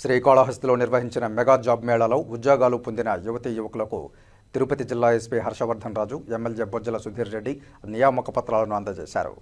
శ్రీకాళహస్తిలో నిర్వహించిన mega job మేళాలో ఉద్యోగాలు పొందిన యువతీ యువకులకు తిరుపతి జిల్లా ఎస్పీ హర్షవర్ధన్ రాజు ఎమ్మెల్యే బొజ్జల సుధీర్ రెడ్డి నియామక పత్రాలను అందజేశారు.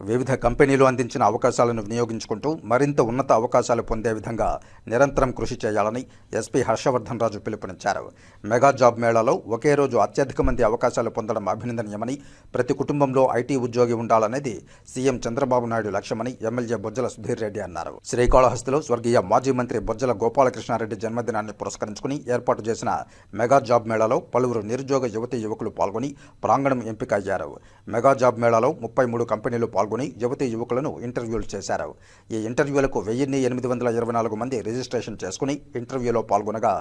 వివిధ కంపెనీలు అందించిన అవకాశాలను వినియోగించుకుంటూ మరింత ఉన్నత అవకాశాలు పొందే విధంగా నిరంతరం కృషి చేయాలని ఎస్పీ హర్షవర్ధన్ రాజు పిలుపునిచ్చారు. మెగా జాబ్ మేళాలో ఒకే రోజు అత్యధిక మంది అవకాశాలు పొందడం అభినందనీయమని ప్రతి కుటుంబంలో ఐటీ ఉద్యోగి ఉండాలనేది సీఎం చంద్రబాబు నాయుడు లక్ష్యమని ఎమ్మెల్యే బొజ్జల సుధీర్ రెడ్డి అన్నారు. శ్రీకాళహస్తిలో స్వర్గీయ మాజీ మంత్రి బొజ్జల గోపాలకృష్ణారెడ్డి జన్మదినాన్ని పురస్కరించుకుని ఏర్పాటు చేసిన మెగా జాబ్ మేళాలో పలువురు నిరుద్యోగ యువతీ యువకులు పాల్గొని ప్రాంగణం ఎంపిక అయ్యారు మెగా జాబ్ మేళాలో ముప్పై మూడు కంపెనీలు పాల్గొని యువతీ యువకులను ఇంటర్వ్యూలు చేశారు. ఈ ఇంటర్వ్యూలకు వెయ్యిన్ని ఎనిమిది వందల ఇరవై నాలుగు మంది రిజిస్ట్రేషన్ చేసుకుని ఇంటర్వ్యూలో పాల్గొనగా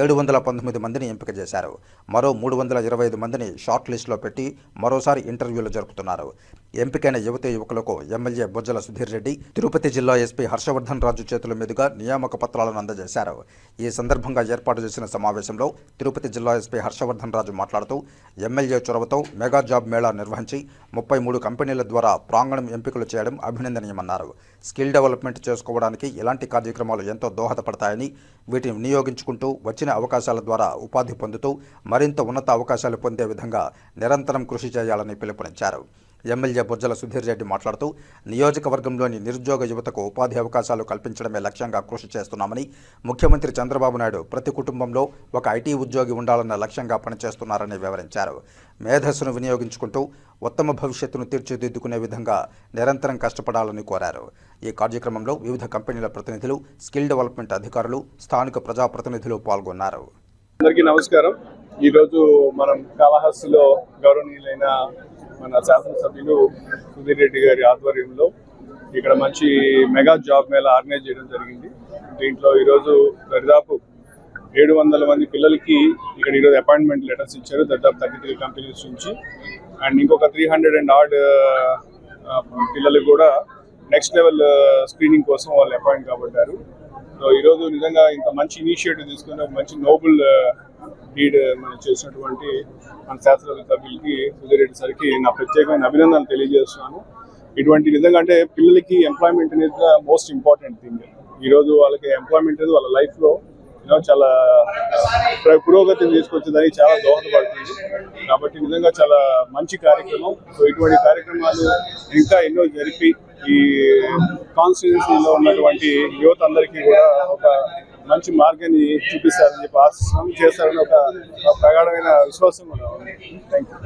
ఏడు వందల పంతొమ్మిది మందిని ఎంపిక చేశారు. మరో మూడు వందల ఇరవై ఐదు మందిని షార్ట్ లిస్టులో పెట్టి మరోసారి ఇంటర్వ్యూలు జరుపుతున్నారు. ఎంపికైన యువతీ యువకులకు ఎమ్మెల్యే బొజ్జల సుధీర్ రెడ్డి తిరుపతి జిల్లా ఎస్పీ హర్షవర్ధన్ రాజు చేతుల మీదుగా నియామక పత్రాలను అందజేశారు. ఈ సందర్భంగా ఏర్పాటు చేసిన సమావేశంలో తిరుపతి జిల్లా ఎస్పీ హర్షవర్ధన్ రాజు మాట్లాడుతూ ఎమ్మెల్యే చొరవతో మెగా జాబ్ మేళా నిర్వహించి ముప్పై మూడు కంపెనీల ద్వారా ప్రాంగణం ఎంపికలు చేయడం అభినందనీయమన్నారు. స్కిల్ డెవలప్మెంట్ చేసుకోవడానికి ఇలాంటి కార్యక్రమాలు ఎంతో దోహదపడతాయని వీటిని వినియోగించుకుంటూ వచ్చిన అవకాశాల ద్వారా ఉపాధి పొందుతూ మరింత ఉన్నత అవకాశాలు పొందే విధంగా నిరంతరం కృషి చేయాలని పిలుపునిచ్చారు. ఎమ్మెల్యే బుర్జల సుధీర్ రెడ్డి మాట్లాడుతూ నియోజకవర్గంలోని నిరుద్యోగ యువతకు ఉపాధి అవకాశాలు కల్పించడమే లక్ష్యంగా కృషి చేస్తున్నామని ముఖ్యమంత్రి చంద్రబాబు నాయుడు ప్రతి కుటుంబంలో ఒక ఐటీ ఉద్యోగి ఉండాలన్న లక్ష్యంగా పనిచేస్తున్నారని వివరించారు. మేధస్సును వినియోగించుకుంటూ ఉత్తమ భవిష్యత్తును తీర్చిదిద్దుకునే విధంగా నిరంతరం కష్టపడాలని కోరారు. ఈ కార్యక్రమంలో వివిధ కంపెనీల ప్రతినిధులు స్కిల్ డెవలప్మెంట్ అధికారులు స్థానిక ప్రజాప్రతినిధులు పాల్గొన్నారు. అందరికీ నమస్కారం. ఈరోజు మనం కాళహస్తిలో గౌరవనీయులైన మన శాసనసభ్యులు సుధీర్ రెడ్డి గారి ఆధ్వర్యంలో ఇక్కడ మంచి మెగా జాబ్ మేళ ఆర్గనైజ్ చేయడం జరిగింది. దీంట్లో ఈరోజు దరిదాపు ఏడు వందల మంది పిల్లలకి ఇక్కడ ఈరోజు అపాయింట్మెంట్ లెటర్స్ ఇచ్చారు. దాదాపు థర్టీ త్రీ కంపెనీస్ నుంచి. అండ్ ఇంకొక త్రీ హండ్రెడ్ అండ్ ఆర్డ్ పిల్లలకు కూడా నెక్స్ట్ లెవెల్ స్క్రీనింగ్ కోసం వాళ్ళు అపాయింట్ కాబడ్డారు. సో ఈరోజు నిజంగా ఇంత మంచి ఇనిషియేటివ్ తీసుకుని ఒక మంచి నోబుల్ డీడ్ మనం చేసినటువంటి మన శాస్త్రవేత్త సభ్యులకి సుధీర్ సార్కి నా ప్రత్యేకమైన అభినందనలు తెలియజేస్తున్నాను. ఇటువంటి నిజంగా అంటే పిల్లలకి ఎంప్లాయ్మెంట్ అనేది మోస్ట్ ఇంపార్టెంట్ థింగ్ ఈరోజు వాళ్ళకి ఎంప్లాయ్మెంట్ అనేది వాళ్ళ లైఫ్లో యూనో చాలా పురోగతిని తీసుకొచ్చేదానికి చాలా దోహదపడుతుంది. కాబట్టి నిజంగా చాలా మంచి కార్యక్రమం. సో ఇటువంటి కార్యక్రమాలు ఇంకా ఎన్నో జరిపి ఈ కాన్స్టిట్యున్సీలో ఉన్నటువంటి యువత అందరికీ కూడా ఒక మంచి మార్గాన్ని చూపిస్తారని చెప్పి ఆశిస్తున్నాం. చేస్తారని ఒక ప్రగాఢమైన విశ్వాసం కూడా ఉంది. Thank you